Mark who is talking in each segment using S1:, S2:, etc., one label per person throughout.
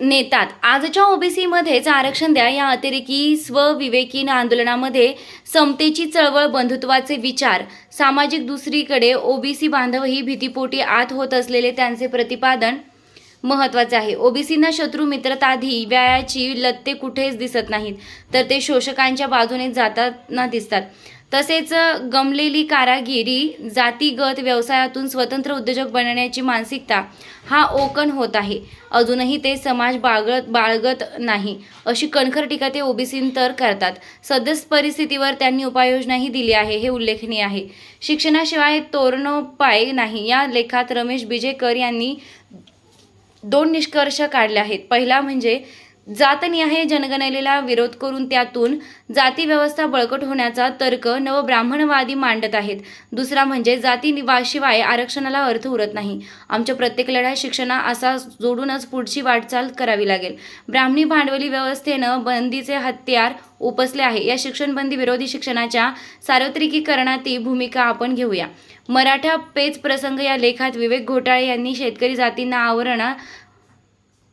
S1: नेतात. आजच्या ओबीसीमध्येच आरक्षण द्या या अतिरेकी स्वविवेकीन आंदोलनामध्ये समतेची चळवळ बंधुत्वाचे विचार सामाजिक दुसरीकडे ओबीसी बांधवही भीतीपोटी आत होत असलेले त्यांचे प्रतिपादन महत्त्वाचे आहे. ओबीसींना शत्रू मित्रताधी व्यायाची लत्ते कुठेच दिसत नाहीत तर ते शोषकांच्या बाजूने जाताना दिसतात. तसेच गमलेली कारागिरी जातीगत व्यवसायातून स्वतंत्र उद्योजक बनण्याची मानसिकता हा ओकन होत आहे. अजूनही ते समाज बाळगत बाळगत नाही. अशी कणखर टीका ते ओबीसींतर करतात. सदस्य परिस्थितीवर त्यांनी उपाययोजनाही दिली आहे हे उल्लेखनीय आहे. शिक्षणाशिवाय तोरणोपाय नाही. या लेखात रमेश बिजेकर यांनी दोन निष्कर्ष काढले आहेत. पहिला म्हणजे जातनिहाय जनगणनेला विरोध करून त्यातून जाती व्यवस्था बळकट होण्याचा तर्क नवब्राह्मणवादी मांडत आहेत. दुसरा म्हणजे जातीनिवाशिवाय आरक्षणाला अर्थ उरत नाही. आमच्या प्रत्येक लढ्यात शिक्षणा असा जोडूनच पुढची वाटचाल करावी लागेल. ब्राह्मणी भांडवली व्यवस्थेनं बंदीचे हत्यार उपसले आहे. या शिक्षणबंदी विरोधी शिक्षणाच्या सार्वत्रिकीकरणातील भूमिका आपण घेऊया. मराठा पेच प्रसंग या लेखात विवेक घोटाळे यांनी शेतकरी जातींना आवरण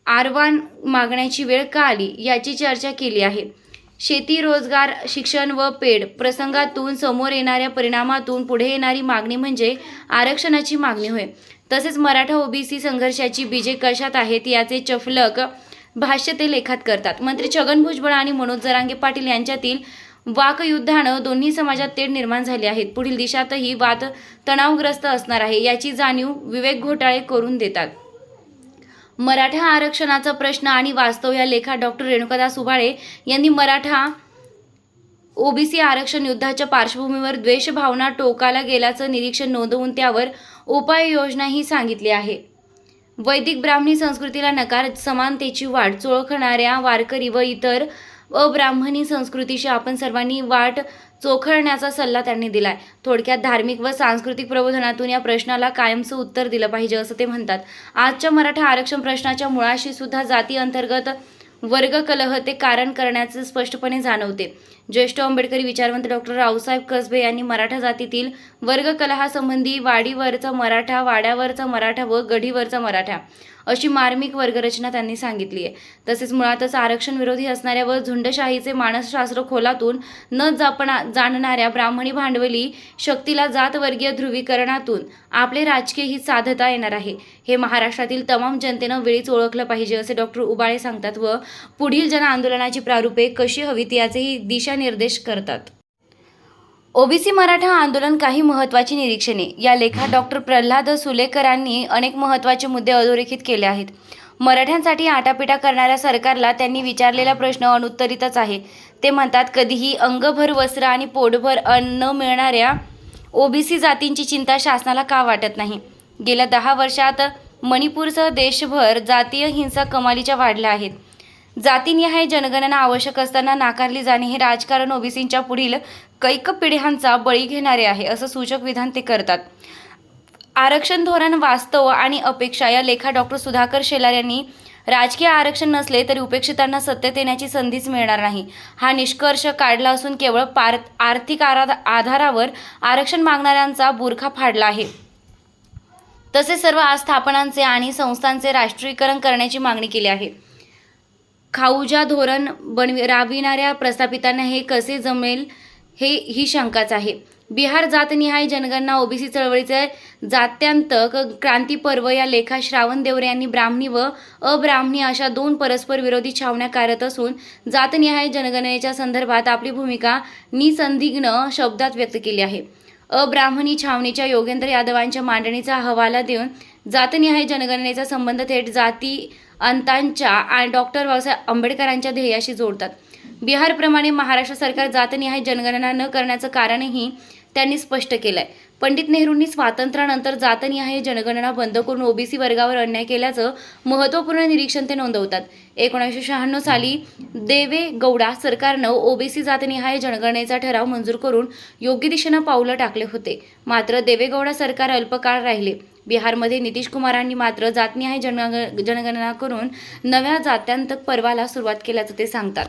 S1: आरवान मागण्याची वेळ का आली याची चर्चा केली आहे. शेती रोजगार शिक्षण व पेड प्रसंगातून समोर येणाऱ्या परिणामातून पुढे येणारी मागणी म्हणजे आरक्षणाची मागणी होय. तसेच मराठा ओबीसी संघर्षाची बीजे कशात आहेत याचे चफलक भाष्य ते लेखात करतात. मंत्री छगन भुजबळ आणि मनोज जरांगे पाटील यांच्यातील वाकयुद्धानं दोन्ही समाजात तेढ निर्माण झाले आहेत. पुढील दिशातही वाद तणावग्रस्त असणार आहे याची जाणीव विवेक घोटाळे करून देतात. मराठा आरक्षणाचा प्रश्न आणि वास्तव या लेखा डॉक्टर रेणुकादास उबाळे यांनी मराठा ओबीसी आरक्षण युद्धाच्या पार्श्वभूमीवर द्वेषभावना टोकाला गेल्याचं निरीक्षण नोंदवून त्यावर उपाययोजनाही सांगितली आहे. वैदिक ब्राह्मणी संस्कृतीला नकार समानतेची वाढ चोळखणाऱ्या वारकरी व इतर अब्राह्मणी संस्कृतीशी आपण सर्वांनी वाट चोखळण्याचा सल्ला त्यांनी दिलाय. थोडक्यात धार्मिक व सांस्कृतिक प्रबोधनातून या प्रश्नाला कायमचं उत्तर दिलं पाहिजे असं ते म्हणतात. आजच्या मराठा आरक्षण प्रश्नाच्या मुळाशी सुद्धा जाती अंतर्गत वर्ग कलह ते कारण करण्याचे स्पष्टपणे जाणवते. ज्येष्ठ आंबेडकरी विचारवंत डॉक्टर रावसाहेब कसबे यांनी मराठा जातीतील वर्ग कलहासंबंधी वाडीवरचा मराठा वाड्यावरचा मराठा व गढीवरचा मराठा अशी मार्मिक वर्गरचना त्यांनी सांगितली आहे. तसेच मुळातच आरक्षण विरोधी असणाऱ्या व झुंडशाहीचे मानसशास्त्र खोलातून न जापणा जाणणाऱ्या ब्राह्मणी भांडवली शक्तीला जातवर्गीय ध्रुवीकरणातून आपले राजकीय हित साधता येणार आहे. हे महाराष्ट्रातील तमाम जनतेनं वेळीच ओळखलं पाहिजे असे डॉक्टर उबाळे सांगतात व पुढील जन आंदोलनाची प्रारूपे कशी हवीत याचेही दिशानिर्देश करतात. ओबीसी मराठा आंदोलन काही महत्त्वाची निरीक्षणे. या लेखात डॉक्टर प्रल्हाद सुलेकरांनी अनेक महत्त्वाचे मुद्दे अधोरेखित केले आहेत. मराठ्यांसाठी आटापिटा करणाऱ्या सरकारला त्यांनी विचारलेला प्रश्न अनुत्तरितच आहे. ते म्हणतात कधीही अंगभर वस्त्र आणि पोटभर अन्न मिळणाऱ्या ओबीसी जातींची चिंता शासनाला का वाटत नाही? गेल्या दहा वर्षात मणिपूरसह देशभर जातीय हिंसा कमालीच्या वाढल्या आहेत. जातीनिहाय जनगणना आवश्यक असताना नाकारली जाणे हे राजकारण ओबीसींच्या पुढील कैक पिढ्यांचा बळी घेणारे आहे असं सूचक विधान ते करतात. आरक्षण धोरण वास्तव आणि अपेक्षा या लेखा डॉक्टर सुधाकर शेलार यांनी राजकीय आरक्षण नसले तरी उपेक्षितांना सत्तेत येण्याची संधीच मिळणार नाही. हा निष्कर्ष काढला असून केवळ पार आर्थिक आरा आधारावर आरक्षण मागणाऱ्यांचा बुरखा फाडला आहे. तसेच सर्व आस्थापनांचे आणि संस्थांचे राष्ट्रीयकरण करण्याची मागणी केली आहे. खाऊजा धोरण बनवी राबविणाऱ्या प्रस्थापितांना हे कसे जमेल हे ही शंकाच आहे. बिहार जातनिहाय जनगणना ओबीसी चळवळीचे जात्यांतक क्रांती पर्व या लेखा श्रावण देवरे यांनी ब्राह्मणी व अब्राह्मणी अशा दोन परस्पर विरोधी छावण्या कार्यरत असून जातनिहाय जनगणनेच्या संदर्भात आपली भूमिका निसंदिग्न शब्दात व्यक्त केली आहे. अब्राह्मणी छावणीच्या योगेंद्र यादवांच्या मांडणीचा हवाला देऊन जातनिहाय जनगणनेचा संबंध थेट जाती अंतांच्या आणि डॉक्टर बाबासाहेब आंबेडकरांच्या ध्येयाशी जोडतात. बिहारप्रमाणे महाराष्ट्र सरकार जातनिहाय जनगणना न करण्याचं कारणही त्यांनी स्पष्ट केलं आहे पंडित नेहरूंनी स्वातंत्र्यानंतर जातनिहाय जनगणना बंद करून ओबीसी वर्गावर अन्याय केल्याचं महत्त्वपूर्ण निरीक्षण ते नोंदवतात. एकोणीसशे शहाण्णव साली देवे गौडा सरकारनं ओबीसी जातनिहाय जनगणनेचा ठराव मंजूर करून योग्य दिशेनं पावलं टाकले होते. मात्र देवेगौडा सरकार अल्पकाळ राहिले. बिहारमध्ये नितीश कुमारांनी मात्र जातनिहाय जनग जनगणना करून नव्या जात्यांतक पर्वाला सुरुवात केल्याचं ते सांगतात.